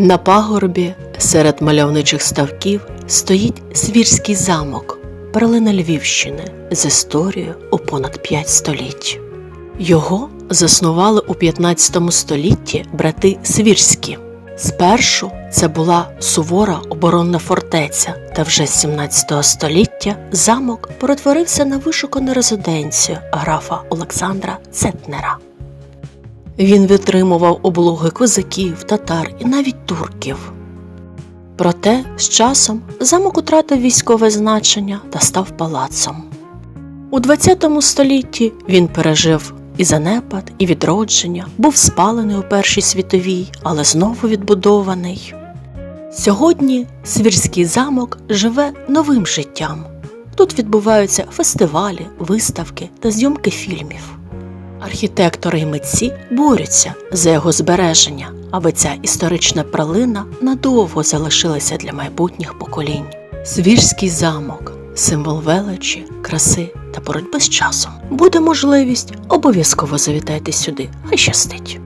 На пагорбі серед мальовничих ставків стоїть Свірський замок, перлина Львівщини з історією у понад 5 століть. Його заснували у 15 столітті брати Свірські. Спершу це була сувора оборонна фортеця, та вже з 17 століття замок перетворився на вишукану резиденцію графа Олександра Цетнера. Він витримував облоги козаків, татар і навіть турків. Проте з часом замок утратив військове значення та став палацом. У ХХ столітті він пережив і занепад, і відродження, був спалений у Першій світовій, але знову відбудований. Сьогодні Свірський замок живе новим життям. Тут відбуваються фестивалі, виставки та зйомки фільмів. Архітектори і митці борються за його збереження, аби ця історична пралина надовго залишилася для майбутніх поколінь. Свіжський замок символ величі, краси та боротьби з часом. Буде можливість, обов'язково завітайте сюди, хай щастить.